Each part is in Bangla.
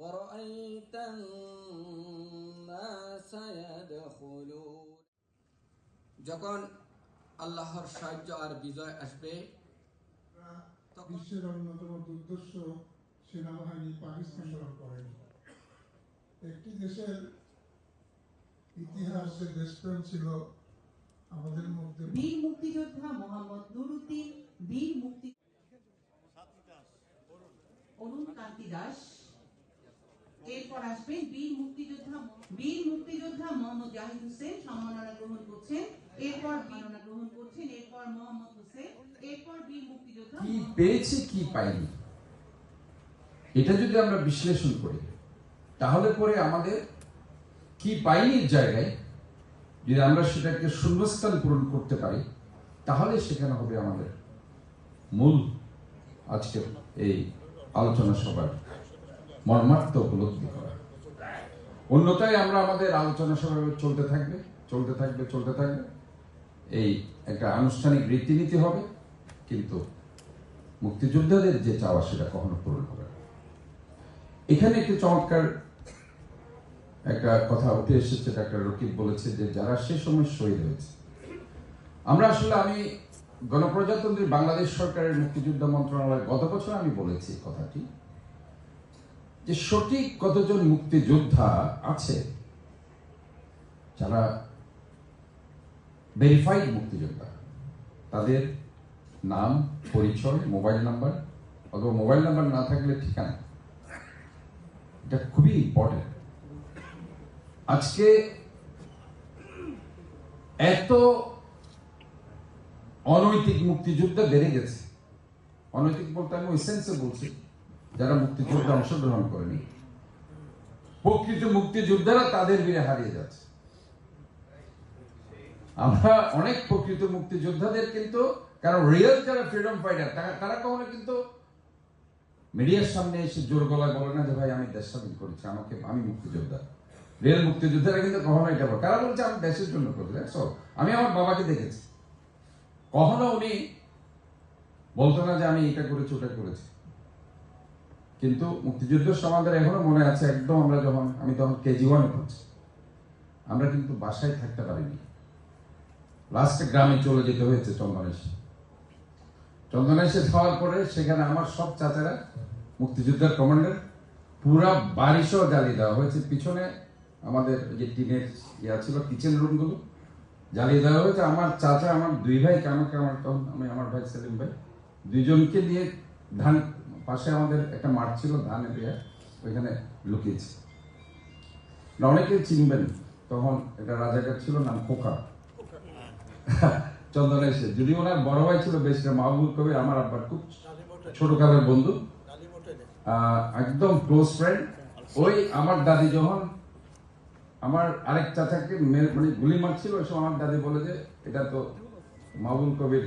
ورأيت الناس يدخلون যখন আল্লাহর সাহায্য আর বিজয় আসবে তখন বিশ্বের অন্যতম দুর্দর্শ সেনাবাহিনী পাকিস্তান দখল করেনি একটি দেশের ইতিহাসে দেশপ্রেম ছিল আমাদের মধ্যে বীর মুক্তিযোদ্ধা মোহাম্মদ নুরুদ্দিন বীর মুক্তি অরুণ কান্তি দাস এরপর আসবেন বীর মুক্তিযোদ্ধা বীর মুক্তিযোদ্ধা মোহাম্মদ জাহিদ হোসেন সম্মাননা গ্রহণ করছেন এরপর বীরনা গ্রহণ করছেন এরপর মোহাম্মদ হোসেন এরপর বীর মুক্তিযোদ্ধা কি পেয়েছি কি পাইনি এটা যদি আমরা বিশ্লেষণ করি তাহলে পরে আমাদের কি পাইনি জায়গায় যদি আমরা সেটাকে শূন্যস্থান পূরণ করতে পারি তাহলে সেখানে হবে আমাদের মূল আজকের এই আলোচনা সভার মর্মার্থ উপলব্ধি করা। অন্যটাই আমরা আমাদের আলোচনা সভা চলতে থাকবে চলতে থাকবে চলতে থাকবে। এই একটা আনুষ্ঠানিক রীতিনীতি হবে, কিন্তু মুক্তিযোদ্ধাদের যে চাওয়া সেটা কখনো পূরণ হবে। এখানে একটি চমৎকার একটা কথা উঠে এসেছে, ডাক্তার রকিব বলেছে যে যারা সে সময় শহীদ হয়েছে। আমরা আসলে আমি গণপ্রজাতন্ত্রী বাংলাদেশ সরকারের মুক্তিযোদ্ধা মন্ত্রণালয় গত বছর আমি বলেছি কথাটি। যে সঠিক কতজন মুক্তিযোদ্ধা আছে, যারা ভেরিফাইড মুক্তিযোদ্ধা, তাদের নাম, পরিচয় মোবাইল নাম্বার অথবা মোবাইল নাম্বার না থাকলে ঠিকানা, এটা খুবই ইম্পর্টেন্ট আজকে এত অনৈতিক মুক্তিযোদ্ধা বেড়ে গেছে। অনৈতিক বলতে আমি ওই সেন্সে বলছি। যারা মুক্তিযুদ্ধে অংশগ্রহণ করেনি। প্রকৃত মুক্তিযোদ্ধারা তাদের বীরে হারিয়ে যাচ্ছে। আমরা অনেক প্রকৃত মুক্তিযোদ্ধাদের কিন্তু, কারণ রিয়েল যারা ফ্রিডম ফাইটার তারা কখনো কিন্তু মিডিয়ার সামনে এসে জোর গলায় বলে না যে, ভাই, আমি দেশ স্বাধীন করেছি, আমাকে আমি মুক্তিযোদ্ধা। রিয়েল মুক্তিযোদ্ধারা কিন্তু কখনো এটা বলে কারা বলছে, আমি দেশের জন্য করি দেখছ আমি আমার বাবাকে দেখেছি। কখনো উনি বলতো না যে, আমি এটা করেছি, ওটা করেছি। কিন্তু মুক্তিযুদ্ধের সমাজের এখনও মনে আছে, একদম আমরা যখন, আমি তখন কেজি ওয়ানে পড়ছি। আমরা কিন্তু বাসায় থাকতে পারিনি। লাস্টে গ্রামে চলে যেতে হয়েছে চন্দনেশে। চন্দনেশে যাওয়ার পরে সেখানে আমার সব চাচারা মুক্তিযুদ্ধের কমান্ডার পুরা সহ জ্বালিয়ে দেওয়া হয়েছে। পিছনে আমাদের যে টিনের ইয়া ছিল কিচেন রুমগুলো জ্বালিয়ে দেওয়া হয়েছে। আমার চাচা, আমার দুই ভাই আমাকে আমার তখন আমি, আমার ভাই সেলিম ভাই দুইজনকে নিয়ে ধান পাশে আমাদের একটা মাঠ ছিল, ধান এরিয়া ওইখানে লুকিয়েছি। অনেকে চিনবেন, তখন একটা রাজাকার ছিল, নাম খোকা। চন্দন এসে যদি ওনার বড় ভাই ছিল, বেশ মাহবুব কবির, আমার আব্বার খুব ছোটকালের বন্ধু। একদম ক্লোজ ফ্রেন্ড ওই আমার দাদি যখন আমার আরেক চাচাকে মানে গুলি মারছিল, ওই সময় আমার দাদি বলে যে, এটা তো মাহবুব কবির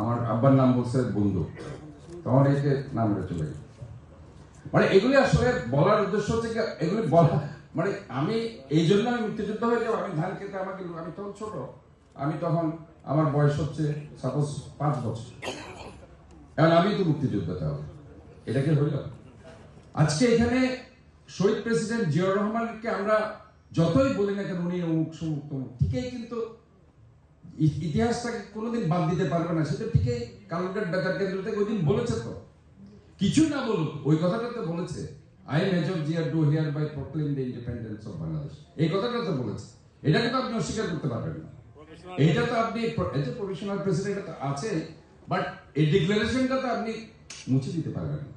আমার আব্বার নাম বলছে বন্ধু। তখন একে নাম চলে গেল। মানে এগুলি আসলে বলার উদ্দেশ্য হচ্ছে এগুলি বলা মানে আমি এই জন্য আমি মুক্তিযুদ্ধ হয়ে যাব আমি ধান খেতে আমাকে, আমি তখন ছোট, আমি তখন, আমার বয়স হচ্ছে সাপোজ পাঁচ বছর। এখন আমি তো মুক্তিযোদ্ধা তাহলে। এটা কি হইল আজকে এখানে শহীদ প্রেসিডেন্ট জিয়াউর রহমানকে আমরা যতই বলি না কেন, উনি অমুক, সমুক, তমুক, ঠিকই কিন্তু ইতিহাসটাকে কোনোদিন বাদ দিতে পারবে না। সেটা ঠিকই কালুরঘাট বেতার কেন্দ্র থেকে ওই দিন বলেছে তো। কিছু না বলুক, ওই কথাটা তো বলেছে। I major Ziaur do hereby proclaim the independence of Bangladesh এই কথাটা তো বলেছে। এটাকে তো আপনি অস্বীকার করতে পারবেন না। এইটা তো আপনি যে প্রফেশনাল প্রেসিডেন্ট তো আছে বাট এই ডিক্লারেশনটা তো আপনি মুছে দিতে পারবেন না।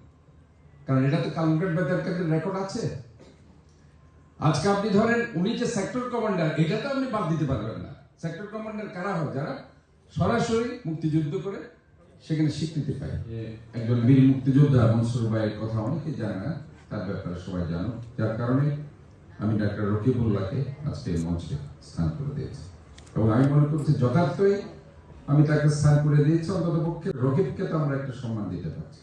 কারণ এটা তো কালুরঘাট বেতার কেন্দ্রের রেকর্ড আছে। আজকে আপনি ধরেন, উনি যে সেক্টর কমান্ডার এটা তো আপনি বাদ দিতে পারবেন না। সেক্টর কমান্ডার কারা হয় যারা সরাসরি মুক্তিযুদ্ধ করে সেখানে স্বীকৃতি পায়? একজন বীর মুক্তিযোদ্ধা মনসুর ভাইয়ের কথা অনেকে জানে না তার ব্যাপারে সবাই জানো যার কারণে আমি ডাক্তার রকিবুল্লাহকে আজকে এই মঞ্চে স্থান করে দিয়েছি। এবং আমি মনে করছি যথার্থই আমি তাকে স্থান করে দিয়েছি অন্তত পক্ষে রকিবকে তো আমরা একটা সম্মান দিতে পারছি।